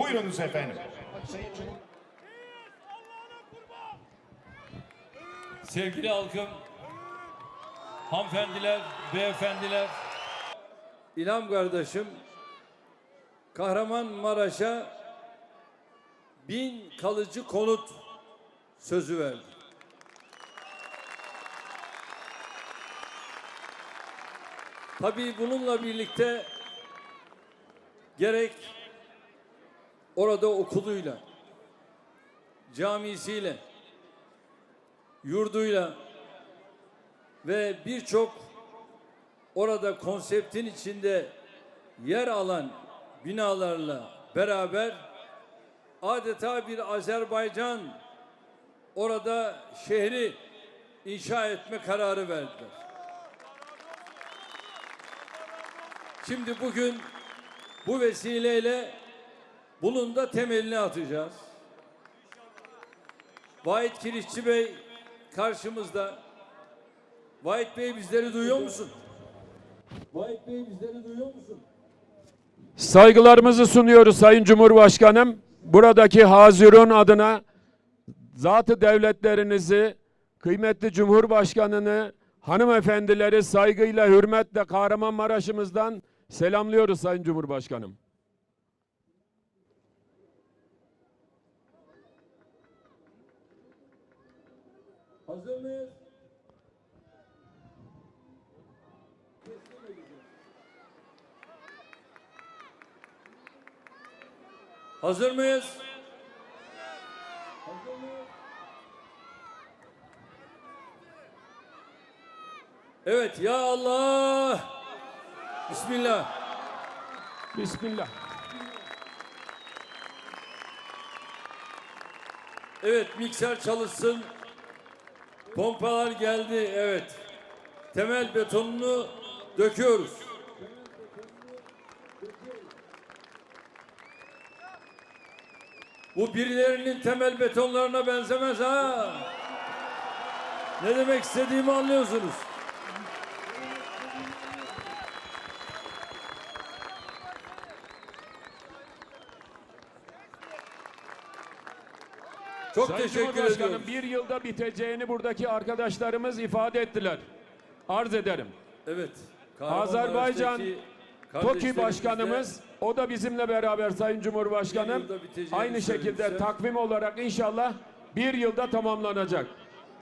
Buyurunuz efendim. Sevgili halkım, hanımefendiler, beyefendiler, İlham kardeşim Kahramanmaraş'a bin kalıcı konut sözü verdi. Tabii bununla birlikte gerek orada okuluyla, camisiyle, yurduyla ve birçok orada konseptin içinde yer alan binalarla beraber adeta bir Azerbaycan orada şehri inşa etme kararı verdiler. Şimdi bugün bu vesileyle bunun da temelini atacağız. Vahit Kirişçi Bey karşımızda. Vahit Bey bizleri duyuyor musun? Vahit Bey bizleri duyuyor musun? Saygılarımızı sunuyoruz Sayın Cumhurbaşkanım. Buradaki Hazirun adına zatı devletlerinizi, kıymetli Cumhurbaşkanını, hanımefendileri saygıyla, hürmetle Kahramanmaraş'ımızdan selamlıyoruz Sayın Cumhurbaşkanım. Hazır mıyız? Hazır mıyız? Hazır mıyız? Evet ya Allah. Bismillah. Bismillah. Evet mikser çalışsın. Pompalar geldi. Evet. Temel betonunu döküyoruz. Bu birilerinin temel betonlarına benzemez ha. Ne demek istediğimi anlıyorsunuz. Çok Sayın teşekkür ediyorum. bir yılda biteceğini buradaki arkadaşlarımız ifade ettiler. Arz ederim. Evet. Azerbaycan TOKİ Başkanımız o da bizimle beraber Sayın Cumhurbaşkanım. Aynı şekilde söylemişler. takvim olarak inşallah bir yılda tamamlanacak.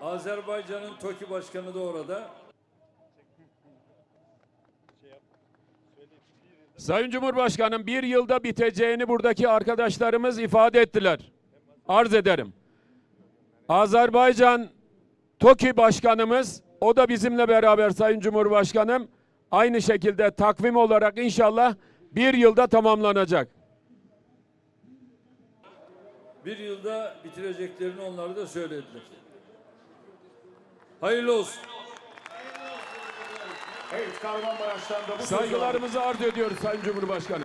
Azerbaycan'ın TOKİ Başkanı da orada. Sayın Cumhurbaşkanım bir yılda biteceğini buradaki arkadaşlarımız ifade ettiler. Arz ederim. Azerbaycan TOKİ Başkanımız o da bizimle beraber Sayın Cumhurbaşkanım aynı şekilde takvim olarak inşallah bir yılda tamamlanacak. Bir yılda bitireceklerini onları da söylediler. Hayırlı olsun. Evet Saygılarımızı arz ediyoruz Sayın Cumhurbaşkanım.